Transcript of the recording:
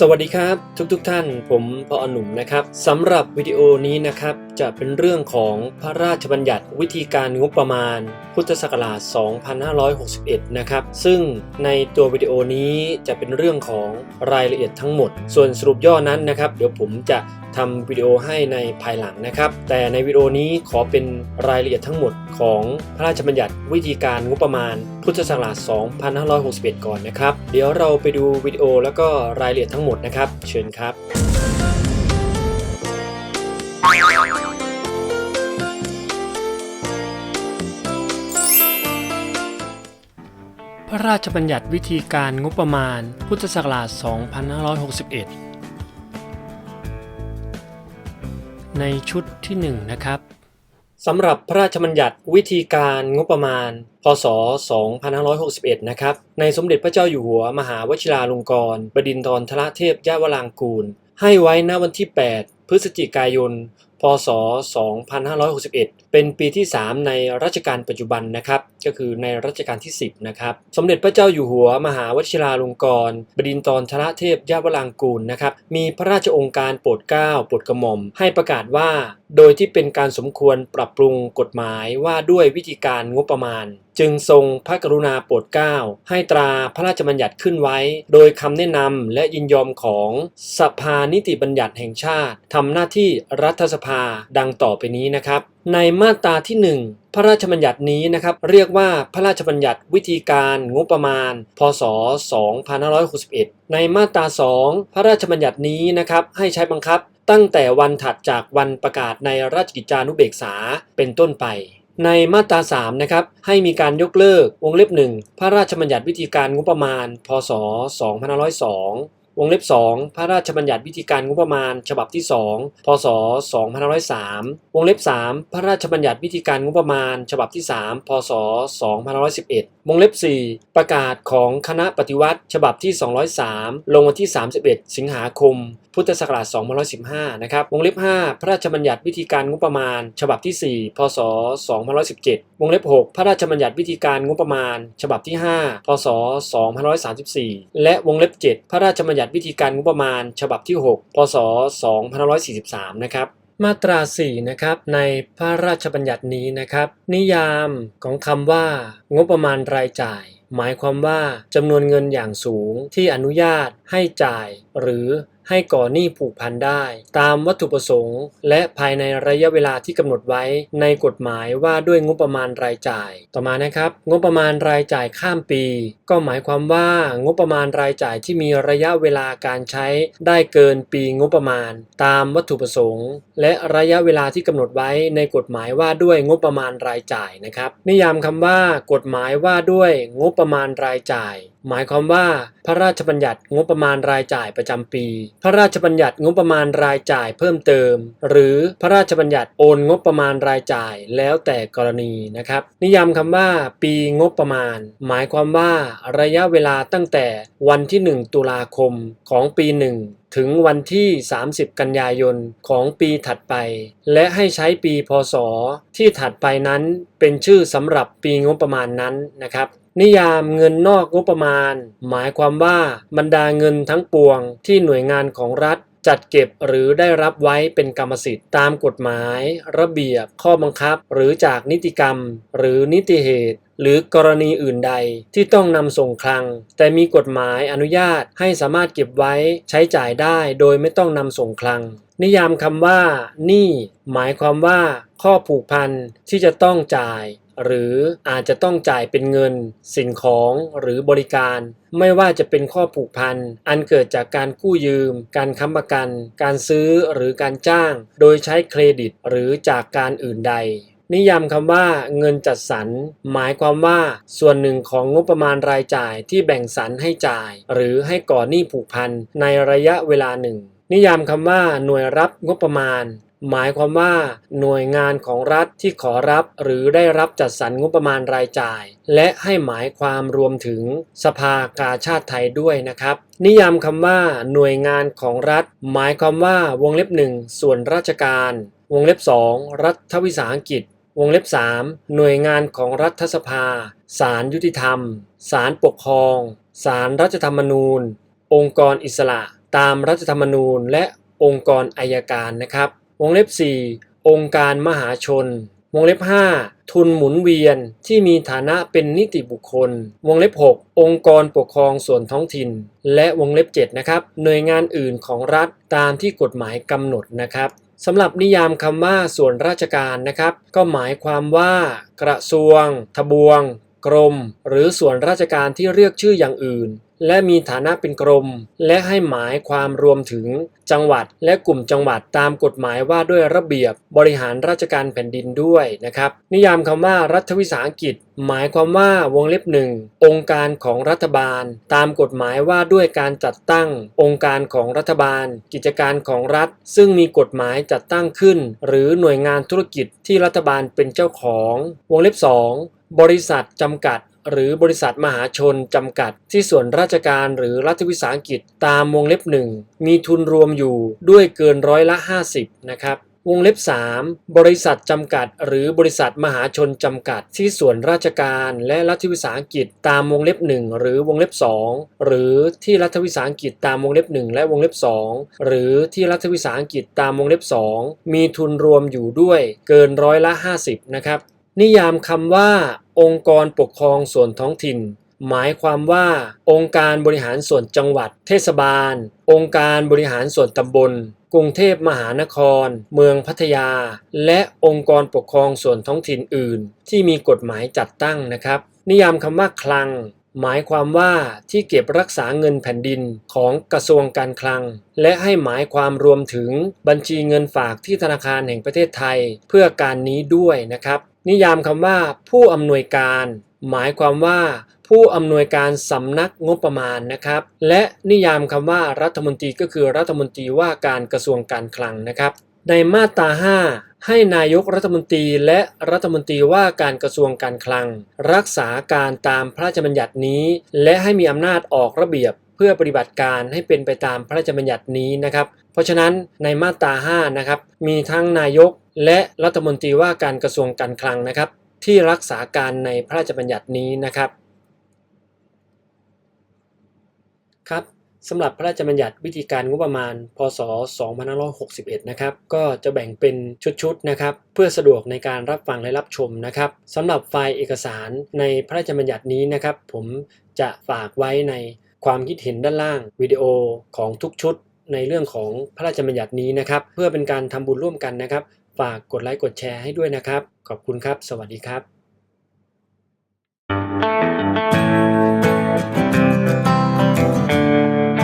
สวัสดีครับทุกๆทท่าน ผมพออหนุ่มนะครับสำหรับวิดีโอนี้นะครับจะเป็นเรื่องของพระราชบัญญัติวิธีการงบประมาณ พุทธศักราช 2561 นะครับ ซึ่งในตัววิดีโอนี้จะเป็นเรื่องของรายละเอียดทั้งหมด ส่วนสรุปย่อนั้นนะครับ เดี๋ยวผมจะทำวิดีโอให้ในภายหลังนะครับ แต่ในวิดีโอนี้ขอเป็นรายละเอียดทั้งหมดของพระราชบัญญัติวิธีการงบประมาณ พุทธศักราช 2561 ก่อนนะครับ เดี๋ยวเราไปดูวิดีโอแล้วก็รายละเอียดทั้งหมดนะครับ เชิญครับ ระราชบัญญัติวิธีการงบประมาณ พุทธศักราช 2561 ในชุดที่ 1 นะครับสำหรับพระราชบัญญัติวิธีการงบประมาณ พศ 2561 นะครับ ในสมเด็จพระเจ้าอยู่หัวมหาวชิราลงกรณบดินทรธรเทพยาวรางกูล ให้ไว้ณวันที่ 8 พฤศจิกายน ศ 2561 เป็นปีที่ 3 ในรัชกาลปัจจุบันนะครับ ก็คือในรัชกาลที่ 10 นะครับ สมเด็จพระเจ้าอยู่หัวมหาวชิราลงกรณบดินทรธรเทพยาวรางกูลนะครับ มีพระราชองค์การโปรดเกล้าโปรดกระหม่อม ให้ประกาศว่า โดยที่เป็นการสมควรปรับปรุงกฎหมายว่าด้วยวิธีการงบประมาณ จึงทรงพระกรุณาโปรดเกล้าให้ตราพระราชบัญญัติขึ้นไว้ โดยคำแนะนำและยินยอมของสภานิติบัญญัติแห่งชาติทำหน้าที่รัฐสภาดังต่อไปนี้นะครับ ในมาตราที่ 1 พระราชบัญญัตินี้นะครับ เรียกว่าพระราชบัญญัติวิธีการงบประมาณ พศ 2561 ในมาตรา 2 พระราชบัญญัตินี้นะครับ ให้ใช้บังคับตั้งแต่วันถัดจากวันประกาศในราชกิจจานุเบกษาเป็นต้นไปในมาตรา3นะครับให้มีการยกเลิกวงเล็บ 1 พระราชบัญญัติวิธีการงบประมาณ พศ 2502 วงเล็บ 2 พระราชบัญญัติวิธีการงบประมาณ ฉบับที่ 2 พศ 2503 วงเล็บ 3 พระราชบัญญัติวิธีการงบประมาณ ฉบับที่ 3 พศ 2511 วงเล็บ 4 ประกาศของคณะปฏิวัติ ฉบับที่ 203 ลงวันที่ 31 สิงหาคม พุทธศักราช2515 นะครับ วงเล็บ 5 พระราชบัญญัติวิธีการงบประมาณ ฉบับที่ 4 พศ 2517 วงเล็บ 6 พระราชบัญญัติวิธีการงบประมาณ ฉบับที่ 5 พศ 2534 และวงเล็บ 7 พระราชบัญญัตญัติวิธีการงบประมาณ ฉบับที่ 6 พศ 2543 นะครับ มาตรา 4 นะครับ ในพระราชบัญญัตินี้นะครับ นิยามของคำว่า งบประมาณรายจ่าย หมายความว่าจำนวนเงินอย่างสูงที่อนุญาตให้จ่ายหรือให้ก่อหนี้ผูกพันได้ ตามวัตถุประสงค์ และภายในระยะเวลาที่กำหนดไว้ในกฎหมายว่าด้วยงบประมาณรายจ่าย ต่อมานะครับ งบประมาณรายจ่ายข้ามปี ก็หมายความว่างบประมาณรายจ่ายที่มีระยะเวลาการใช้ได้เกินปีงบประมาณ ตามวัตถุประสงค์ และระยะเวลาที่กำหนดไว้ในกฎหมายว่าด้วยงบประมาณรายจ่ายนะครับ นิยามคำว่ากฎหมายว่าด้วยงบประมาณรายจ่าย หมายความว่าพระราชบัญญัติงบประมาณรายจ่ายประจำปี พระราชบัญญัติงบประมาณรายจ่ายเพิ่มเติม หรือพระราชบัญญัติโอนงบประมาณรายจ่ายแล้วแต่กรณีนะครับ นิยามคำว่า ปีงบประมาณ หมายความว่าระยะเวลาตั้งแต่วันที่ 1 ตุลาคมของปี 1ถึงวันที่ 30 กันยายนของปีถัดไป และให้ใช้ปีพศ ที่ถัดไปนั้นเป็นชื่อสำหรับปีงบประมาณนั้นนะครับ นิยามเงินนอกงบประมาณ หมายความว่าบรรดาเงินทั้งปวงที่หน่วยงานของรัฐจัดเก็บหรือได้รับไว้เป็นกรรมสิทธิ์ตามกฎหมาย ระเบียบ ข้อบังคับ หรือจากนิติกรรม หรือนิติเหตุ หรือกรณีอื่นใดที่ต้องนำส่งคลัง แต่มีกฎหมายอนุญาตให้สามารถเก็บไว้ใช้จ่ายได้โดยไม่ต้องนำส่งคลัง นิยามคำว่าหนี้หมายความว่าข้อผูกพันที่จะต้องจ่าย หรืออาจจะต้องจ่ายเป็นเงิน สิ่งของหรือบริการ ไม่ว่าจะเป็นข้อผูกพัน อันเกิดจากการกู้ยืม การค้ำประกัน การซื้อหรือการจ้าง โดยใช้เครดิตหรือจากการอื่นใดนิยามคำว่าเงินจัดสรร หมายความว่าส่วนหนึ่งของงบประมาณรายจ่ายที่แบ่งสรรให้จ่าย หรือให้ก่อหนี้ผูกพันในระยะเวลาหนึ่ง นิยามคำว่าหน่วยรับงบประมาณหมายความว่าหน่วยงานของรัฐที่ขอรับหรือได้รับจัดสรรงบประมาณรายจ่าย และให้หมายความรวมถึงสภากาชาติไทยด้วยนะครับ นิยามคำว่าหน่วยงานของรัฐ หมายความว่าวงเล็บหนึ่งส่วนราชการ วงเล็บ2รัฐวิสาหกิจ วงเล็บ 3 หน่วยงานของรัฐสภาศาลยุติธรรมศาลปกครองศาลรัฐธรรมนูญ องค์กรอิสระ ตามรัฐธรรมนูญ และองค์กรอายการนะครับ วงเล็บ 4 องค์การมหาชน วงเล็บ 5 ทุนหมุนเวียนที่มีฐานะเป็นนิติบุคคล วงเล็บ 6 องค์กรปกครองส่วนท้องถิ่น และวงเล็บ 7 นะครับ หน่วยงานอื่นของรัฐตามที่กฎหมายกำหนดนะครับสำหรับนิยามคำว่าส่วนราชการนะครับ ก็หมายความว่า กระทรวง ทบวง กรม หรือส่วนราชการที่เรียกชื่ออย่างอื่น และมีฐานะเป็นกรม และให้หมายความรวมถึงจังหวัด และกลุ่มจังหวัดตามกฎหมายว่าด้วยระเบียบบริหารราชการแผ่นดินด้วยนะครับ นิยามคำว่ารัฐวิสาหกิจ หมายความว่าวงเล็บหนึ่งองค์การของรัฐบาล ตามกฎหมายว่าด้วยการจัดตั้ง องค์การของรัฐบาล กิจการของรัฐ ซึ่งมีกฎหมายจัดตั้งขึ้น หรือหน่วยงานธุรกิจที่รัฐบาลเป็นเจ้าของ วงเล็บสองบริษัทจำกัด หรือบริษัทมหาชนจำกัด ที่ส่วนราชการหรือรัฐวิสาหกิจตามวงเล็บหนึ่งมีทุนรวมอยู่ด้วยเกินร้อยละ 50 นะครับวงเล็บ 3 บริษัทจำกัด หรือบริษัทมหาชนจำกัด ที่ส่วนราชการและรัฐวิสาหกิจตามวงเล็บ 1 หรือวงเล็บ 2 หรือที่รัฐวิสาหกิจตามวงเล็บ 1 และวงเล็บ 2 หรือที่รัฐวิสาหกิจตามวงเล็บ 2 มีทุนรวมอยู่ด้วยเกินร้อยละ 50 นะครับ นิยามคำว่า องค์กรปกครองส่วนท้องถิ่น หมายความว่า องค์การบริหารส่วนจังหวัด เทศบาล องค์การบริหารส่วนตำบล กรุงเทพมหานคร เมืองพัทยา และองค์กรปกครองส่วนท้องถิ่นอื่น ที่มีกฎหมายจัดตั้งนะครับ นิยามคำว่าคลังหมายความว่าที่เก็บรักษาเงินแผ่นดินของกระทรวงการคลัง และให้หมายความรวมถึงบัญชีเงินฝากที่ธนาคารแห่งประเทศไทย เพื่อการนี้ด้วยนะครับ นิยามคำว่า ผู้อำนวยการ หมายความว่า ผู้อำนวยการสำนักงบประมาณนะครับ และนิยามคำว่ารัฐมนตรีก็คือรัฐมนตรีว่าการกระทรวงการคลังนะครับ ในมาตรา 5 ให้นายกรัฐมนตรีและรัฐมนตรีว่าการกระทรวงการคลัง รักษาการตามพระราชบัญญัตินี้ และให้มีอำนาจออกระเบียบเพื่อปฏิบัติการให้เป็นไปตามพระราชบัญญัตินี้นะครับ เพราะฉะนั้นในมาตรา 5 นะครับ มีทั้งนายก และรัฐมนตรีว่าการกระทรวงการคลังนะครับ ที่รักษาการในพระราชบัญญัตินี้นะครับครับสำหรับพระราชบัญญัติวิธีการงบประมาณ พศ 2561 นะครับ ก็จะแบ่งเป็นชุดๆ นะครับ เพื่อสะดวกในการรับฟังและรับชมนะครับสำหรับไฟล์เอกสารในพระราชบัญญัตินี้นะครับ ผมจะฝากไว้ในความคิดเห็นด้านล่างวิดีโอของทุกชุดในเรื่องของพระราชบัญญัตินี้นะครับ เพื่อเป็นการทำบุญร่วมกันนะครับ ฝากกดไลค์กดแชร์ให้ด้วยนะครับ ขอบคุณครับ สวัสดีครับ